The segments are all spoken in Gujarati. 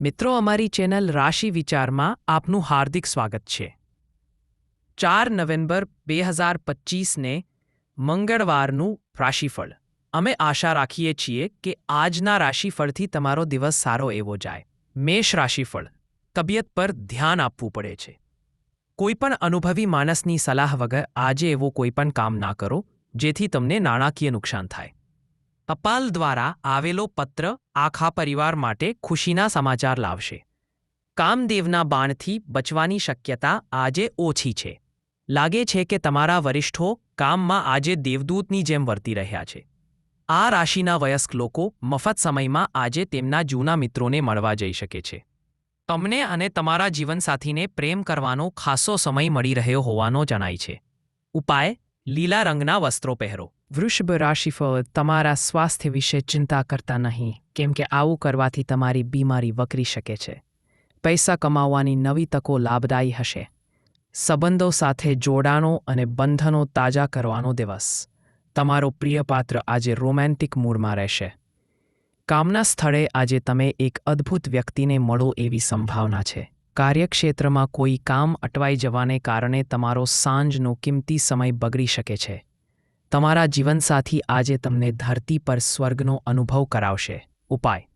મિત્રો, અમારી ચેનલ રાશિ વિચારમાં આપનું હાર્દિક સ્વાગત છે. ચાર નવેમ્બર બે હજાર પચીસને મંગળવારનું રાશિફળ. અમે આશા રાખીએ છીએ કે આજના રાશિફળથી તમારો દિવસ સારો એવો જાય. મેષ રાશિફળ, તબિયત પર ધ્યાન આપવું પડે છે. કોઈપણ અનુભવી માણસની સલાહ વગર આજે એવો કોઈપણ કામ ના કરો, જેથી તમને નાણાકીય નુકસાન થાય. ટપાલ દ્વારા આવેલો પત્ર આખા પરિવાર માટે ખુશીના સમાચાર લાવશે. કામદેવના બાણથી બચવાની શક્યતા આજે ઓછી છે. લાગે છે કે તમારા વરિષ્ઠો કામમાં આજે દેવદૂતની જેમ વર્તી રહ્યા છે. આ રાશિના વયસ્ક લોકો મફત સમયમાં આજે તેમના જૂના મિત્રોને મળવા જઈ શકે છે. તમને અને તમારા જીવનસાથીને પ્રેમ કરવાનો ખાસો સમય મળી રહ્યો હોવાનો જણાય છે. ઉપાય, લીલા રંગના વસ્ત્રો પહેરો. વૃષભ રાશિફળ તમારા સ્વાસ્થ્ય વિશે ચિંતા કરતા નહીં, કેમ કે આવું કરવાથી તમારી બીમારી વકરી શકે છે. પૈસા કમાવવાની નવી તકો લાભદાયી હશે. સંબંધો સાથે જોડાણો અને બંધનો તાજા કરવાનો દિવસ. તમારો પ્રિય પાત્ર આજે રોમેન્ટિક મૂડમાં રહેશે. કામના સ્થળે આજે તમે એક અદ્ભુત વ્યક્તિને મળો એવી સંભાવના છે. કાર્યક્ષેત્રમાં કોઈ કામ અટવાઈ જવાને કારણે તમારો સાંજનો કિંમતી સમય બગડી શકે છે. તમારા જીવનસાથી આજે તમને ધરતી પર સ્વર્ગનો અનુભવ કરાવશે. ઉપાય.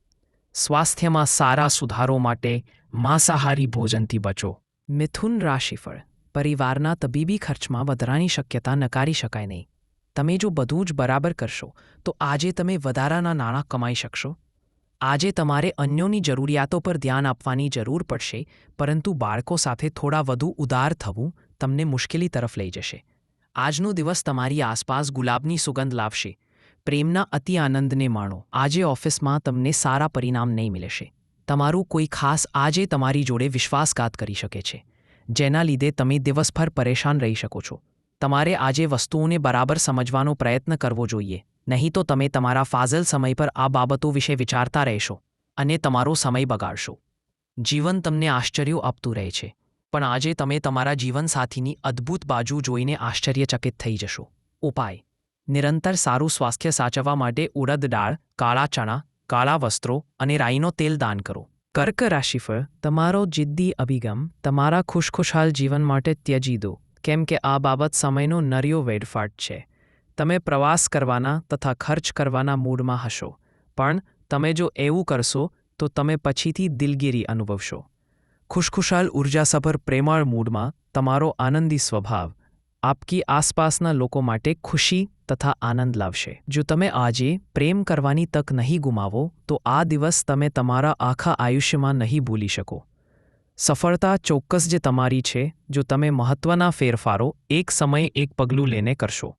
સ્વાસ્થ્યમાં સારા સુધારો માટે માંસાહારી ભોજનથી બચો. મિથુન રાશિફળ. પરિવારના તબીબી ખર્ચમાં વધારાની શક્યતા નકારી શકાય નહીં. તમે જો બધું જ બરાબર કરશો, તો આજે તમે વધારાના નાણાં કમાઈ શકશો. આજે તમારે અન્યોની જરૂરિયાતો પર ધ્યાન આપવાની જરૂર પડશે, પરંતુ બાળકો સાથે થોડા વધુ ઉદાર થવું તમને મુશ્કેલી તરફ લઈ જશે. આજનો દિવસ તમારી આસપાસ ગુલાબની સુગંધ લાવશે. પ્રેમના અતિ આનંદને માણો. આજે ઓફિસમાં તમને સારા પરિણામ નહીં મિલશે. તમારું કોઈ ખાસ આજે તમારી જોડે વિશ્વાસઘાત કરી શકે છે. જેના લીધે તમે દિવસભર પરેશાન રહી શકો છો. તમારે આજે વસ્તુઓને બરાબર સમજવાનો પ્રયત્ન કરવો જોઈએ. નહીં તો તમે તમારા ફાઝલ સમય પર આ બાબતો વિશે વિચારતા રહેશો અને તમારો સમય બગાડશો. જીવન તમને આશ્ચર્યો આપતું રહે છે. પણ આજે તમે તમારા જીવનસાથીની અદ્ભુત બાજુ જોઈને આશ્ચર્યચકિત થઈ જશો. ઉપાય. નિરંતર સારું સ્વાસ્થ્ય સાચવવા માટે ઉડદ દાળ, કાળા ચણા, કાળા વસ્ત્રો અને રાઈનો તેલ દાન કરો. કર્ક રાશિફળ, તમારો જિદ્દી અભિગમ, તમારા ખુશખુશાલ જીવન માટે ત્યજી દો કેમ કે આ બાબત સમયનો નર્યો વેડફાટ છે. તમે પ્રવાસ કરવાના તથા ખર્ચ કરવાના મૂડમાં હશો. પણ તમે જો એવું કરશો, તો તમે પછીથી દિલગીરી અનુભવશો. ખુશખુશાલ ઉર્જાસભર પ્રેમાળ મૂડમાં તમારો આનંદી સ્વભાવ આપકી આસપાસના લોકો માટે ખુશી તથા આનંદ લાવશે. જો તમે આજે પ્રેમ કરવાની તક નહીં ગુમાવો, તો આ દિવસ તમે તમારા આખા આયુષ્યમાં નહીં ભૂલી શકો. સફળતા ચોક્કસ જે તમારી છે, જો તમે મહત્ત્વના ફેરફારો એક સમયે એક પગલું લઈને કરશો.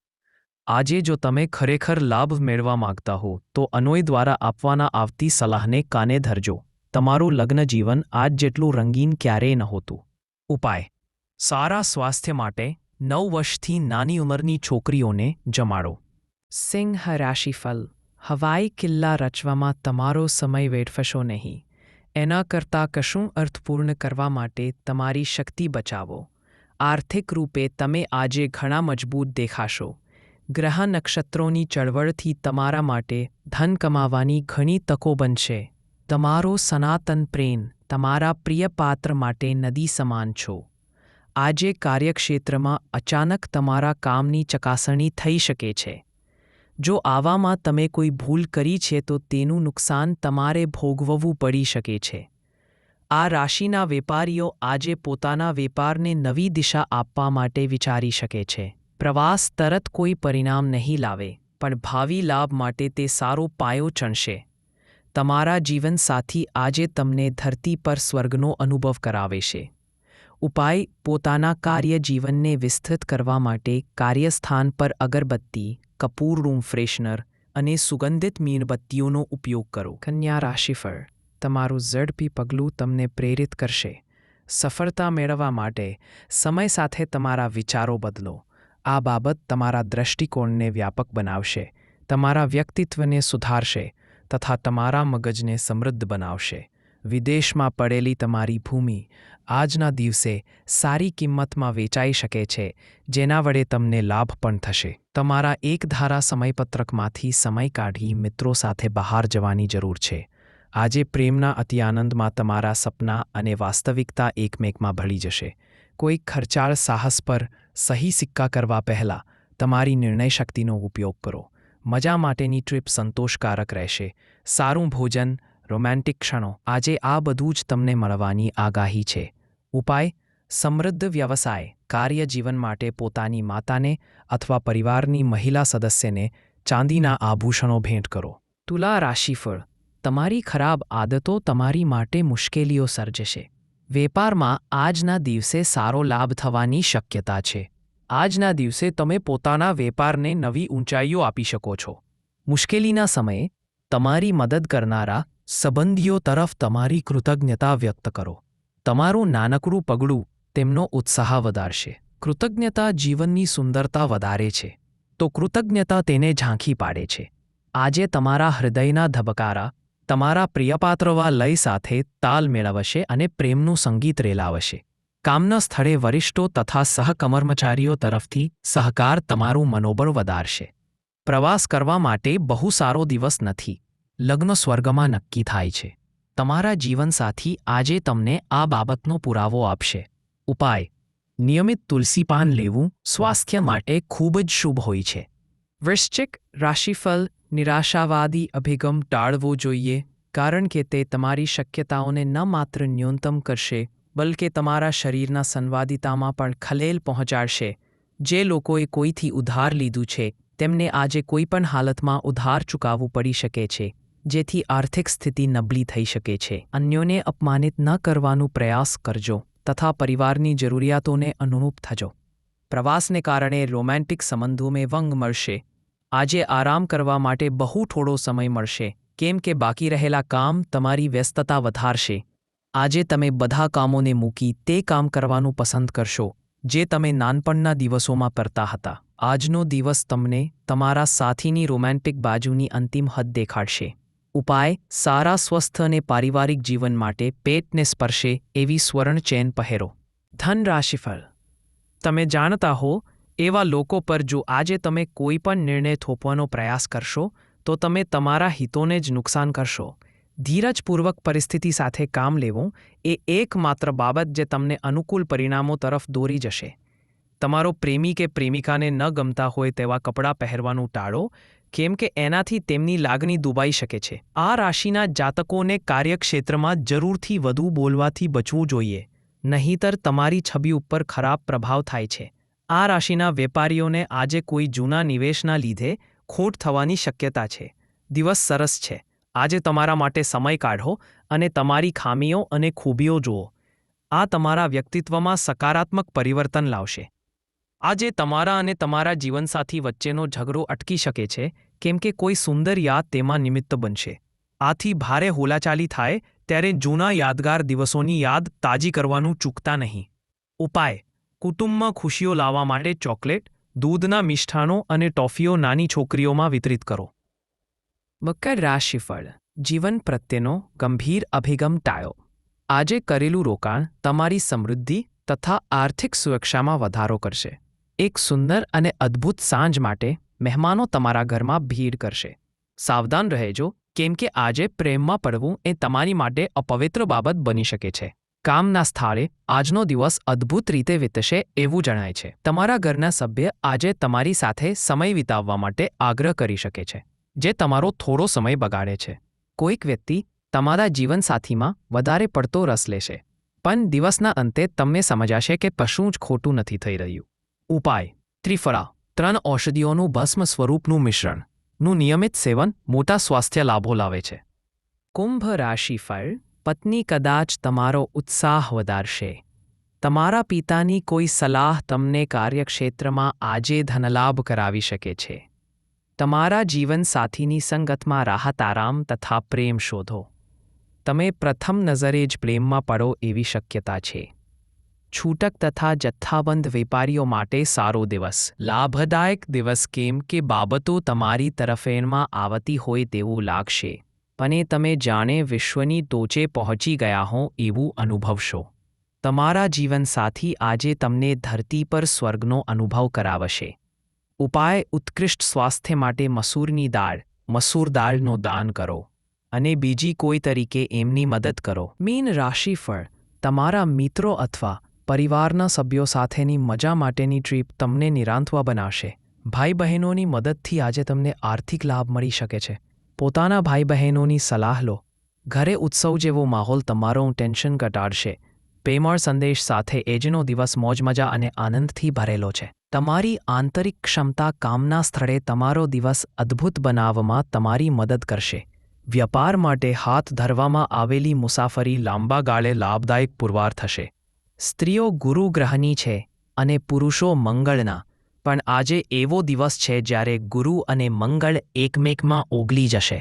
આજે જો તમે ખરેખર લાભ મેળવા માંગતા હો, તો અનોય દ્વારા આપવાના આવતી સલાહને કાને ધરજો. તમારું લગ્ન જીવન આજ જેટલું રંગીન ક્યારેય નહોતું. ઉપાય. સારા સ્વાસ્થ્ય માટે નવ વર્ષથી નાની ઉંમરની છોકરીઓને જમાડો. સિંહ રાશિફલ હવાઈ કિલ્લા રચવામાં તમારો સમય વેડફશો નહીં. એના કરતાં કશું અર્થપૂર્ણ કરવા માટે તમારી શક્તિ બચાવો. આર્થિક રૂપે તમે આજે ઘણા મજબૂત દેખાશો. ગ્રહ નક્ષત્રોની ચળવળથી તમારા માટે ધન કમાવાની ઘણી તકો બનશે. તમારો સનાતન પ્રેમ તમારા પ્રિય પાત્ર માટે નદી સમાન છો. આજે કાર્યક્ષેત્રમાં અચાનક તમારા કામની ચકાસણી થઈ શકે છે. જો આવામાં તમે કોઈ ભૂલ કરી છે તો તેનું નુકસાન તમારે ભોગવવું પડી શકે છે. આ રાશિના વેપારીઓ આજે પોતાના વેપારને નવી દિશા આપવા માટે વિચારી શકે છે. પ્રવાસ તરત કોઈ પરિણામ નહીં લાવે, પણ ભાવિ લાભ માટે તે સારો પાયો ચણશે. તમારા જીવનસાથી આજે તમને ધરતી પર સ્વર્ગનો અનુભવ કરાવે છે. ઉપાય, પોતાના કાર્ય જીવનને વિસ્તૃત કરવા માટે કાર્યસ્થાન પર અગરબત્તી, કપૂર રૂમ ફ્રેશનર અને સુગંધિત મીણબત્તીઓનો ઉપયોગ કરો. કન્યા રાશિફળ, તમારું ઝડપી પગલું તમને પ્રેરિત કરશે. સફળતા મેળવવા માટે સમય સાથે તમારા વિચારો બદલો. આ બાબત તમારા દૃષ્ટિકોણને વ્યાપક બનાવશે. તમારા વ્યક્તિત્વને સુધારશે. તથા તમારા મગજને સમૃદ્ધ બનાવશે. વિદેશમાં પડેલી તમારી ભૂમિ આજના દિવસે સારી કિંમતમાં વેચાઈ શકે છે, જેના વડે તમને લાભ પણ થશે. તમારા એક ધારા સમયપત્રકમાંથી સમય કાઢી મિત્રો સાથે બહાર જવાની જરૂર છે. આજે પ્રેમના અતિ આનંદમાં તમારા સપના અને વાસ્તવિકતા એકમેકમાં ભળી જશે. કોઈ ખર્ચાળ સાહસ પર સહી સિક્કા કરવા પહેલાં તમારી નિર્ણય શક્તિનો ઉપયોગ કરો. મજા માટેની ટ્રીપ સંતોષકારક રહેશે. સારું ભોજન, રોમેન્ટિક ક્ષણો, આજે આ બધું જ તમને મળવાની આગાહી છે. ઉપાય, સમૃદ્ધ વ્યવસાય, કાર્ય જીવન માટે પોતાની માતાને અથવા પરિવારની મહિલા સદસ્યને ચાંદીના આભૂષણો ભેટ કરો. તુલા રાશિફળ, તમારી ખરાબ આદતો તમારી માટે મુશ્કેલીઓ સર્જશે. વેપારમાં આજના દિવસે સારો લાભ થવાની શક્યતા છે. આજના દિવસે તમે પોતાના વેપારને નવી ઊંચાઈઓ આપી શકો છો. મુશ્કેલીના સમયે, તમારી મદદ કરનારા સંબંધીઓ તરફ તમારી કૃતજ્ઞતા વ્યક્ત કરો. તમારું નાનકડું પગડું તેમનો ઉત્સાહ વધારશે. કૃતજ્ઞતા જીવનની સુંદરતા વધારે છે. તો કૃતજ્ઞતા તેને ઝાંખી પાડે છે. આજે તમારા હૃદયના ધબકારા તમારા પ્રિયપાત્રવા લય સાથે તાલ મેળવશે અને પ્રેમનું સંગીત રેલાવશે. કામના સ્થળે વરિષ્ઠો તથા સહકર્મચારીઓ તરફથી સહકાર તમારું મનોબળ વધારશે. પ્રવાસ કરવા માટે બહુ સારો દિવસ નથી. લગ્ન સ્વર્ગમાં નક્કી થાય છે. તમારા જીવનસાથી આજે તમને આ બાબતનો પુરાવો આપશે. ઉપાય. નિયમિત તુલસી પાન લેવું સ્વાસ્થ્ય માટે ખૂબ જ શુભ હોય છે. વૃશ્ચિક રાશિફળ નિરાશાવાદી અભિગમ ટાળવો જોઈએ, કારણ કે તે તમારી શક્યતાઓને ન માત્ર ન્યૂનતમ કરશે બલકે તમારા શરીરના સંવાદિતામાં પણ ખલેલ પહોંચાડશે. જે લોકોએ કોઈથી ઉધાર લીધું છે, તેમને આજે કોઈપણ હાલતમાં ઉધાર ચૂકવવું પડી શકે છે, જેથી આર્થિક સ્થિતિ નબળી થઈ શકે છે. અન્યોને અપમાનિત ન કરવાનો પ્રયાસ કરજો, તથા પરિવારની જરૂરિયાતોને અનુરૂપ થજો. પ્રવાસને કારણે રોમેન્ટિક સંબંધોમાં વંગ મળશે. આજે આરામ કરવા માટે બહુ થોડો સમય મળશે, કેમ કે બાકી રહેલા કામ તમારી વ્યસ્તતા વધારશે. આજે તમે બધા કામોને મૂકી તે કામ કરવાનું પસંદ કરશો, જે તમે નાનપણના દિવસોમાં કરતા હતા. આજનો દિવસ તમને તમારા સાથીની રોમેન્ટિક બાજુની અંતિમ હદ દેખાડશે. ઉપાય, સારા સ્વસ્થ અને પારિવારિક જીવન માટે પેટને સ્પર્શે એવી સ્વર્ણ ચેન પહેરો. ધન રાશિફળ. તમે જાણતા હો, એવા લોકો પર જો આજે તમે કોઈ પણ નિર્ણય થોપવાનો પ્રયાસ કરશો, તો તમે તમારા હિતોને જ નુકસાન કરશો. ધીરજપૂર્વક પરિસ્થિતિ સાથે કામ લેવું એ એકમાત્ર બાબત જે તમને અનુકૂળ પરિણામો તરફ દોરી જશે. તમારો પ્રેમી કે પ્રેમિકાને ન ગમતા હોય તેવા કપડાં પહેરવાનું ટાળો, કેમ કે એનાથી તેમની લાગણી દુબાઈ શકે છે. આ રાશિના જાતકોને કાર્યક્ષેત્રમાં જરૂરથી વધુ બોલવાથી બચવું જોઈએ, નહીંતર તમારી છબી ઉપર ખરાબ પ્રભાવ થાય છે. આ રાશિના વેપારીઓને આજે કોઈ જૂના નિવેશના લીધે ખોટ થવાની શક્યતા છે. દિવસ સરસ છે. આજે તમારા માટે સમય કાઢો અને તમારી ખામીઓ અને ખૂબીઓ જુઓ. આ તમારા વ્યક્તિત્વમાં સકારાત્મક પરિવર્તન લાવશે. આજે તમારા અને તમારા જીવનસાથી વચ્ચેનો ઝઘડો અટકી શકે છે, કેમ કે કોઈ સુંદર યાદ તેમાં નિમિત્ત બનશે. આથી ભારે હોલાચાલી થાય ત્યારે જૂના યાદગાર દિવસોની યાદ તાજી કરવાનું ચૂકતા નહીં. ઉપાય. કુટુંબમાં ખુશીઓ લાવવા માટે ચોકલેટ, દૂધના મિષ્ઠાનો અને ટોફીઓ નાની છોકરીઓમાં વિતરિત કરો. મકર રાશિફળ, જીવન પ્રત્યેનો ગંભીર અભિગમ ટાળો. આજે કરેલું રોકાણ તમારી સમૃદ્ધિ તથા આર્થિક સુરક્ષામાં વધારો કરશે. એક સુંદર અને અદ્ભુત સાંજ માટે મહેમાનો તમારા ઘરમાં ભીડ કરશે. સાવધાન રહેજો, કેમ કે આજે પ્રેમમાં પડવું એ તમારી માટે અપવિત્ર બાબત બની શકે છે. કામના સ્થળે આજનો દિવસ અદ્ભુત રીતે વીતશે એવું જણાય છે. તમારા ઘરના સભ્ય આજે તમારી સાથે સમય વિતાવવા માટે આગ્રહ કરી શકે છે. જે તમારો થોડો સમય બગાડે છે. કોઈક વ્યક્તિ તમારા જીવનસાથીમાં વધારે પડતો રસ લેશે. પણ દિવસના અંતે તમને સમજાશે કે કશું જ ખોટું નથી થઈ રહ્યું. ઉપાય. ત્રિફળા. ત્રણ ઔષધિઓનું ભસ્મ સ્વરૂપનું મિશ્રણનું નિયમિત સેવન મોટા સ્વાસ્થ્ય લાભો લાવે છે. કુંભ રાશિફળ પત્ની કદાચ તમારો ઉત્સાહ વધારશે. તમારા પિતાની કોઈ સલાહ તમને કાર્યક્ષેત્રમાં આજે ધનલાભ કરાવી શકે છે. તમારા જીવનસાથીની સંગતમાં રાહત, આરામ તથા પ્રેમ શોધો. તમે પ્રથમ નજરે જ પ્રેમમાં પડો એવી શક્યતા છે. છૂટક તથા જથ્થાબંધ વેપારીઓ માટે સારો દિવસ. લાભદાયક દિવસ કેમ કે બાબતો તમારી તરફેણમાં આવતી હોય તેવું લાગશે. પણ તમે જાણે વિશ્વની ટોચે પહોંચી ગયા હો એવું અનુભવશો. તમારા જીવનસાથી આજે તમને ધરતી પર સ્વર્ગનો અનુભવ કરાવશે. ઉપાય ઉત્કૃષ્ટ સ્વાસ્થ્ય માટે મસૂરની દાળ. મસૂર દાળનો દાન કરો અને બીજી કોઈ તરીકે એમની મદદ કરો. મીન રાશિફળ તમારા મિત્રો અથવા પરિવારના સભ્યો સાથેની મજા માટેની ટ્રીપ તમને નિરાંતવા બનાવશે. ભાઈ બહેનોની મદદથી આજે તમને આર્થિક લાભ મળી શકે છે. પોતાના ભાઈ બહેનોની સલાહ લો. ઘરે ઉત્સવ જેવો માહોલ તમારો ટેન્શન ઘટાડશે. પેમળ સંદેશ સાથે એજનો દિવસ મોજ મજા અને આનંદથી ભરેલો છે. તમારી આંતરિક ક્ષમતા કામના સ્થળે તમારો દિવસ અદ્ભુત બનાવવામાં તમારી મદદ કરશે. વ્યાપાર માટે હાથ ધરવામાં આવેલી મુસાફરી લાંબા ગાળે લાભદાયક પુરવાર થશે. સ્ત્રીઓ ગુરુ ગ્રહની છે અને પુરુષો મંગળના, પણ આજે એવો દિવસ છે જ્યારે ગુરુ અને મંગળ એકમેકમાં ઓગલી જશે.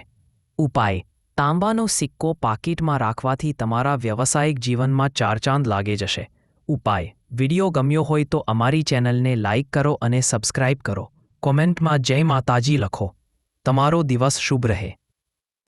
ઉપાય, તાંબાનો સિક્કો પાકીટમાં રાખવાથી તમારા વ્યવસાયિક જીવનમાં ચારચાંદ લાગે જશે. ઉપાય. વિડિયો ગમ્યો હોય તો અમારી ચેનલને લાઇક કરો અને સબસ્ક્રાઇબ કરો. કોમેન્ટમાં જય માતાજી લખો. તમારો દિવસ શુભ રહે.